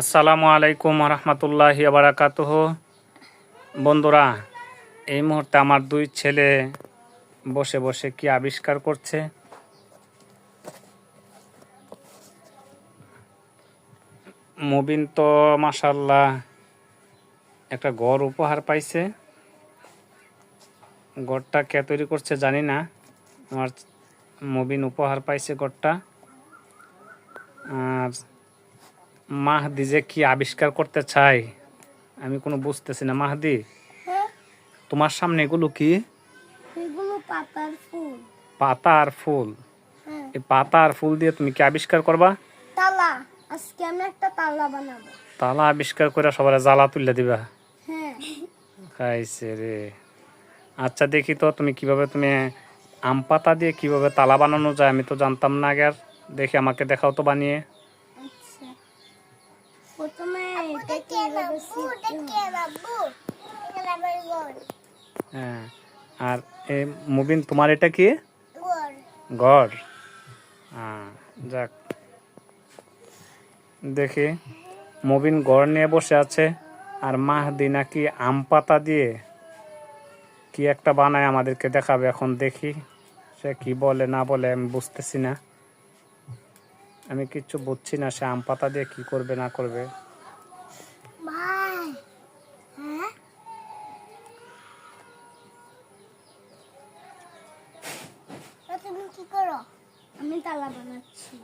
আসসালামু আলাইকুম রহমতুল্লাহ বারাকাতুহ বন্ধুরা, এই মুহূর্তে আমার দুই ছেলে বসে বসে কি আবিষ্কার করছে? মুবিন তো মাসাল্লাহ একটা ঘর উপহার পাইছে। ঘরটা কে তৈরি করছে জানি না। আমার মুবিন উপহার পাইছে ঘরটা। আর মাহদি যে কি আবিষ্কার করতে চাই আমি কোনো বুঝতেছি না। মাহদি হ্যাঁ? তোমার সামনে এগুলো কি? পাতার ফুল। পাতা আর ফুল? হ্যাঁ। এই পাতা আর ফুল দিয়ে তুমি কি আবিষ্কার করবা? তালা। আজকে আমি একটা তালা বানাবো। তালা আবিষ্কার করে সবার জ্বালা তুলে দিবা? হ্যাঁ। খাইছে রে। আচ্ছা দেখি তো তুমি কীভাবে তুমি আম পাতা দিয়ে কীভাবে তালা বানানো যায় আমি তো জানতাম না আগে। দেখি আমাকে দেখাও তো বানিয়ে। হ্যাঁ আর এই মুবিন তোমার এটা কি? ঘর হ্যাঁ যাক। দেখি মুবিন ঘর নিয়ে বসে আছে আর মাহদি নাকি আম পাতা দিয়ে কি একটা বানায় আমাদেরকে দেখাবে এখন দেখি সে কি বলে না বলে আমি বুঝতেছি না। আমি কিচ্ছু বুঝছি না সে আম পাতা দিয়ে কি করবে না করবে ভাই হ্যাঁ তা তুমি কি করো আমি তালা বানাচ্ছি।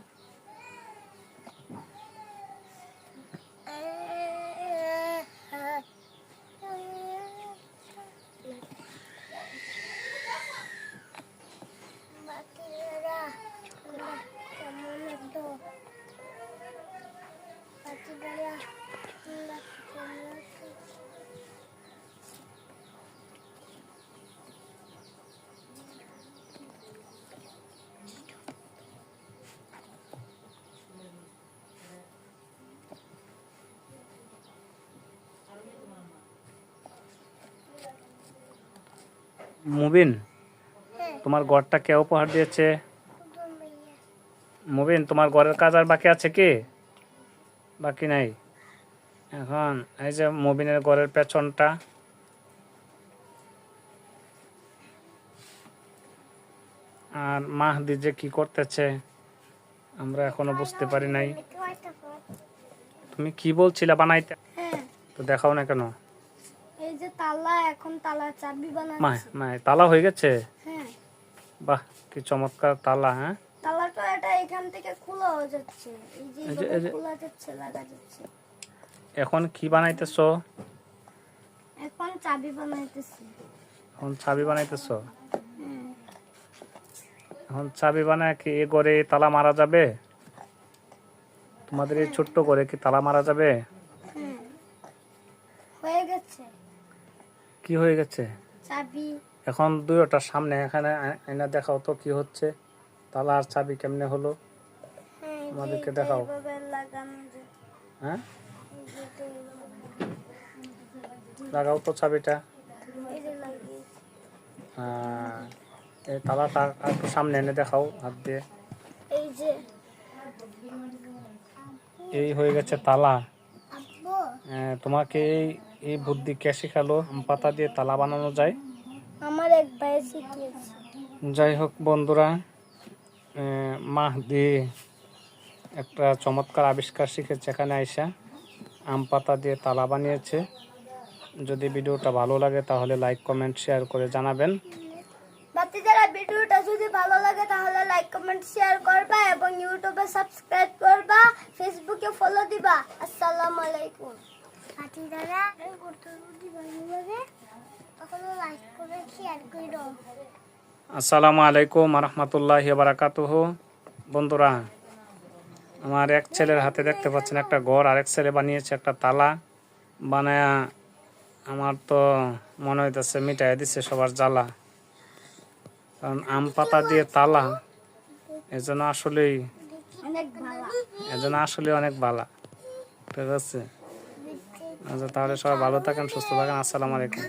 মুবিন হ্যাঁ। তোমার ঘরটা কে উপহার দিয়েছে? মুবিন তোমার ঘরের কাজ আর বাকি আছে কি? বাকি নাই। এখন এই যে মুবিনের ঘরের পেছনটা। আর মাহদি যে কি করতেছে আমরা এখনও বুঝতে পারি নাই। তুমি কি বলছিলে বানাইতে? হ্যাঁ। তো দেখাও না কেন। তালা এখন তালা চাবি বানাচ্ছি মা তালা হয়ে গেছে? হ্যাঁ। বাহ কি চমৎকার তালা হ্যাঁ? তালাটা এটা এখান থেকে খোলা হয়ে যাচ্ছে। এই যে খোলা যাচ্ছে লাগা যাচ্ছে। এখন কি বানাইতেছো? এখন চাবি বানাইতেছি। এখন চাবি বানাইতেছো? হ্যাঁ। এখন চাবি বানায় কি এ ঘরে তালা মারা যাবে? তোমাদের এই ছোট্ট ঘরে কি তালা মারা যাবে? কি হয়ে গেছে? চাবি। এখন দুইটার সামনে এখানে আয়না দেখাও তো কি হচ্ছে। তালা আর চাবি কেমনে হলো? হ্যাঁ আমাদেরকে দেখাও। হ্যাঁ? এই যে এটা এইভাবে- লাগাও তো চাবিটা। এই হ্যাঁ এই তালাটা একটু সামনে এনে দেখাও হাত দিয়ে। এই হয়ে গেছে তালা। তোমাকে এই এই বুদ্ধি কে শিখালো? আম পাতা দিয়ে তালা বানানো যায়? আমার এক ভাই শিখিয়েছে। যাই হোক বন্ধুরা মাহদি একটা চমৎকার আবিষ্কার শিখেছে এখানে আইসা। আম পাতা দিয়ে তালা বানিয়েছে। যদি ভিডিওটা ভালো লাগে তাহলে লাইক কমেন্ট শেয়ার করে জানাবেন। ভিডিওটা যদি ভালো লাগে তাহলে লাইক কমেন্ট শেয়ার করবা এবং ইউটিউবে সাবস্ক্রাইব করবা ফেসবুকে ফলো দিবা। আসসালামু আলাইকুম। করো আসসালামু আলাইকুম রহমতুল্লাহ বারাকাতুহ। বন্ধুরা আমার এক ছেলের হাতে দেখতে পাচ্ছেন একটা ঘর আরেক ছেলে বানিয়েছে একটা তালা। বানায়া আমার তো মনে হইতেছে মিটাই দিচ্ছে সবার জ্বালা। কারণ আম পাতা দিয়ে তালা এজন্য আসলেই এজন্য আসলে অনেক বালা। ঠিক আছে? তাহলে সবাই ভালো থাকেন সুস্থ থাকেন আসসালামু আলাইকুম।